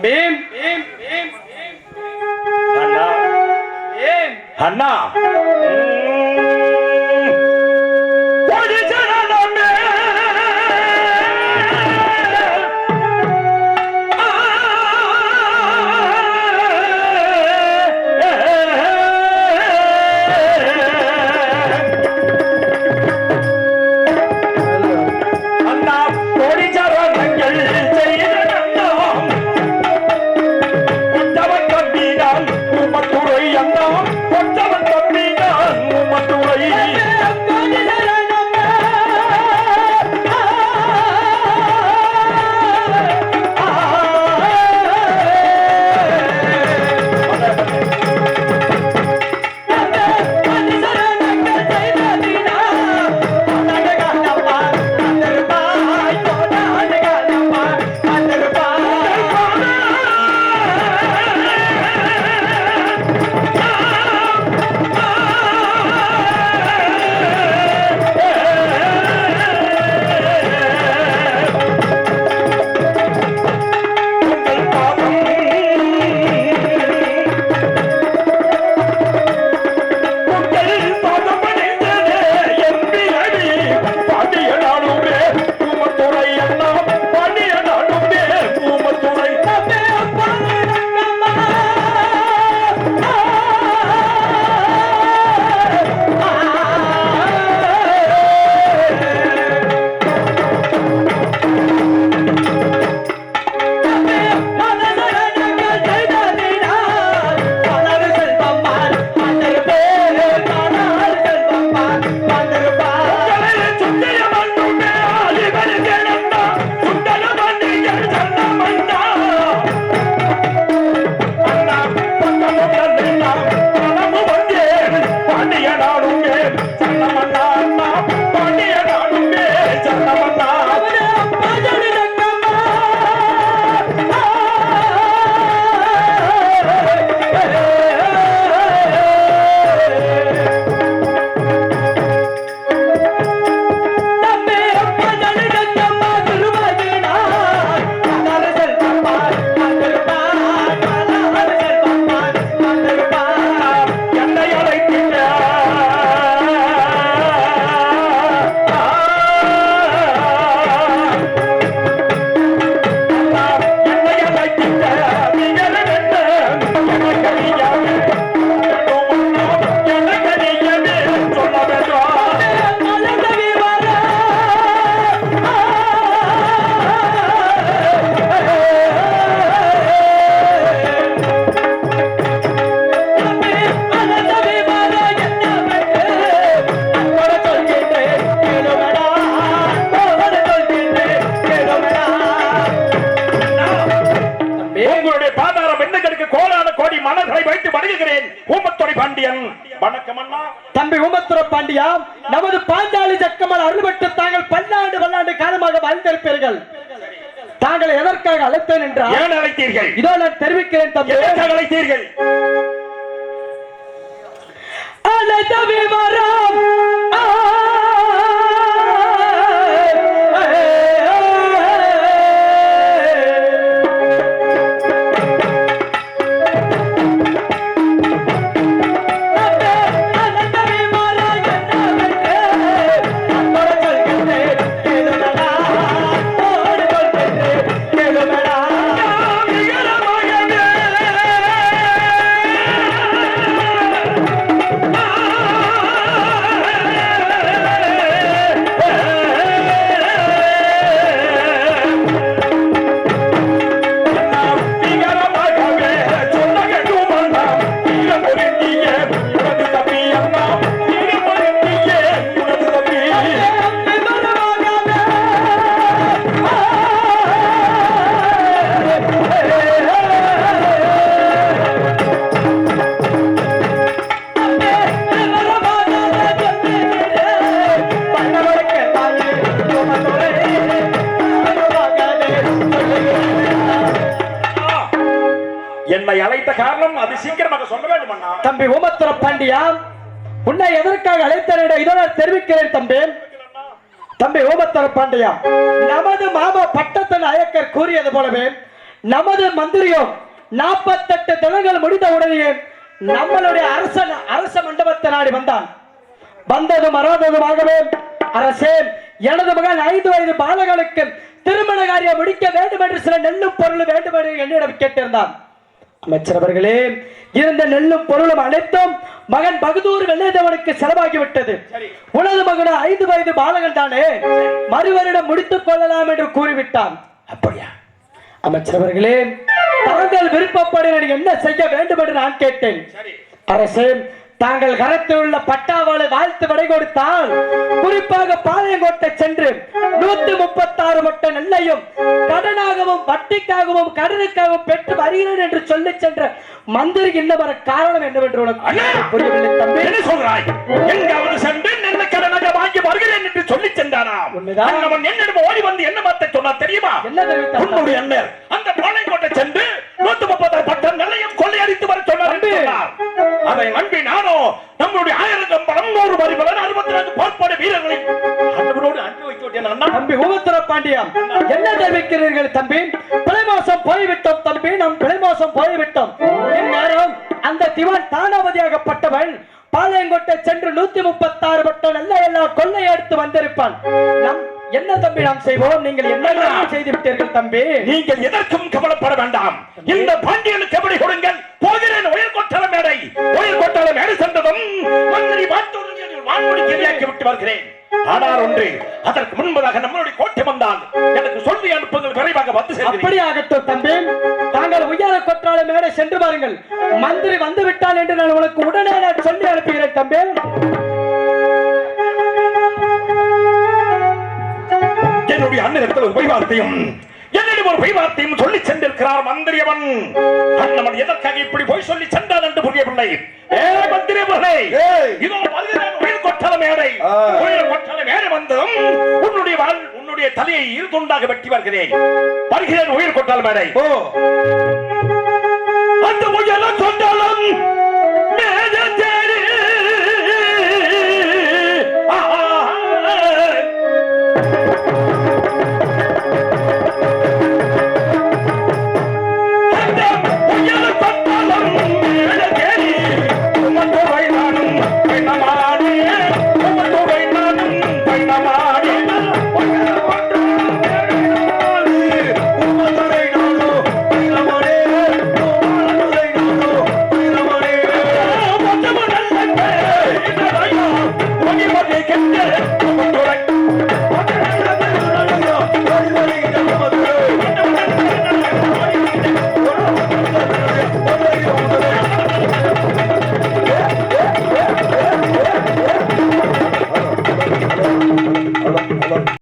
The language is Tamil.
ಭೀಮ್. ಅಣ್ಣ ಅಣ್ಣ ஐயா நமது பாஞ்சாலி ஜக்கமல் அருள்பட்டு தாங்கள் பல்லாண்டு பல்லாண்டு காலமாக வாழ்ந்திருப்பீர்கள். தாங்கள் எதற்காக அழைத்தேன் என்று ஏன் அழைத்தீர்கள்? இதோ நான் தெரிவிக்கிறேன் தம்பி. அழைத்தீர்கள்? அழைத்த விவரம் அழைத்த காரணம் அது சீக்கிரமாக சொல்ல வேண்டும் அண்ணா. தம்பி ஓமத்துர பாண்டியா உன்னை எதற்காக அழைத்தேன் இதோ தெரிவிக்கிறேன் தம்பி. தம்பி ஓமத்தர பாண்டியா நமது மாமா பட்டத்தன் அயக்கர் கூறியது போலவே நமது மந்திரியும் நாற்பத்தெட்டு தினங்கள் முடிந்த உடனே நம்மளுடைய அரசன் அரச மண்டபத்தை நாடி வந்தான். வந்ததும் வராததுமாகவே அரசே எனது மகன் ஐந்து வயது பாலகளுக்கு திருமண காரியம் முடிக்க வேண்டும் என்று சில நெல்லும் பொருள் வேண்டும் என்று என்னிடம் கேட்டிருந்தான். அமைச்சர் அவர்களே இருந்த நெல்லும் பொருளும் அனைத்தும் மகன் பகதூர் வெள்ளையதவனுக்கு செலவாகிவிட்டது. உனது மகன் ஐந்து வயது பாலகன் தானே? மறுவரிடம் முடித்துக் கொள்ளலாம் என்று கூறிவிட்டான். அப்படியா? அமைச்சர் அவர்களே தாங்கள் விருப்பப்படி நான் என்ன செய்ய வேண்டும் என்று நான் கேட்டேன். அரசே தாங்கள் கரத்தில் உள்ள பட்டாவாளை வாழ்த்து விடை கொடுத்தால் குறிப்பாக பாளையங்கோட்டை சென்று நூத்தி முப்பத்தி ஆறு மட்ட நெல்லையும் கடனாகவும் வட்டிக்காகவும் கடனுக்காகவும் பெற்று வருகிறேன் என்று சொல்லி சென்ற மந்திரி இன்னும் வர காரணம் என்னவென்று உனக்கு புரியவில்லை தம்பி? என்ன சொல்றாய்? எங்காவது சென்று வாங்கி வருகிறேன் என்று சொல்லி சென்றானா உண்மைதான். அண்ணவன் என்னிடம் ஓடி வந்து என்ன வார்த்தை சொன்னா தெரியுமா? உன்னுடைய அண்ணன். அந்த பாளையங்கோட்டை சென்று நூத்தி முப்பது பட்டம் நிலையம் கொள்ளையடித்து வர சொன்னார். சொன்னார். அதை நம்பி நானோ நம்முடைய ஆயிரத்தி பலநூறு வரிபலன் அறுபத்தி நான்கு போர்ப்படை வீரர்களை வைத்து விட்டேன் அண்ணா. தம்பி ஊமத்துற பாண்டியம் என்ன தெரிவிக்கிறீர்கள் தம்பி? பிழை மாசம் போய்விட்டோம் தம்பி நம் பிழை மாசம் போய்விட்டோம். இந்நேரம் அந்த திவான் தானாவதியாகப்பட்டவன் பாளையங்கோட்டை சென்று நூத்தி முப்பத்தாறு பட்டம் நல்ல எல்லாம் கொள்ளையடித்து வந்திருப்பான். நம் என்ன தம்பி நாம் செய்வோம்? நீங்கள் என்ன செய்து விட்டீர்கள் தம்பி? நீங்கள் எதற்கும் கவலைப்பட வேண்டாம். இந்த பாண்டியனுக்கு எப்படி கொடுங்கள்? போகிறேன் உயர் கொட்டல மேடை. உயர் கொட்டல மேடை சென்றதும் மந்திரி பார்த்தோடு வான்மொழி கேள்வியாக்கி விட்டு வருகிறேன். ஆனால் ஒன்று அதற்கு முன்பதாக நம்மளுடைய கோட்டை வந்தால் எனக்கு சொல்லி அனுப்புங்கள் விரைவாக வந்து சேர்க்கிறேன் அப்படி ஆகட்டும் தம்பி. தாங்கள் உயர கொற்றால மேடை சென்று பாருங்கள். மந்திரி வந்து விட்டான் என்று நான் உனக்கு உடனே நான் சொல்லி அனுப்புகிறேன் தம்பி. என்னுடைய அண்ணனிடத்தில் ஒரு பொய் வார்த்தையும் என்னிடம் ஒரு பொய் வார்த்தையும் சொல்லி சென்றிருக்கிறார் மந்திரியவன் அண்ணவன் எதற்காக இப்படி போய் சொல்லி சென்றான் என்று புரியவில்லை. ஏ மந்திரியவர்களே. இதோ வருகிறேன் மேடை. ஒற்றன மேலே வந்ததும் உன்னுடைய வாழ் உன்னுடைய தலையை இரு துண்டாக வெட்டி வருகிறேன். வருகிறேன் உயிர் கொட்டால் மேடை. அந்த உயரம் சொன்னாலும் மேஜத்தை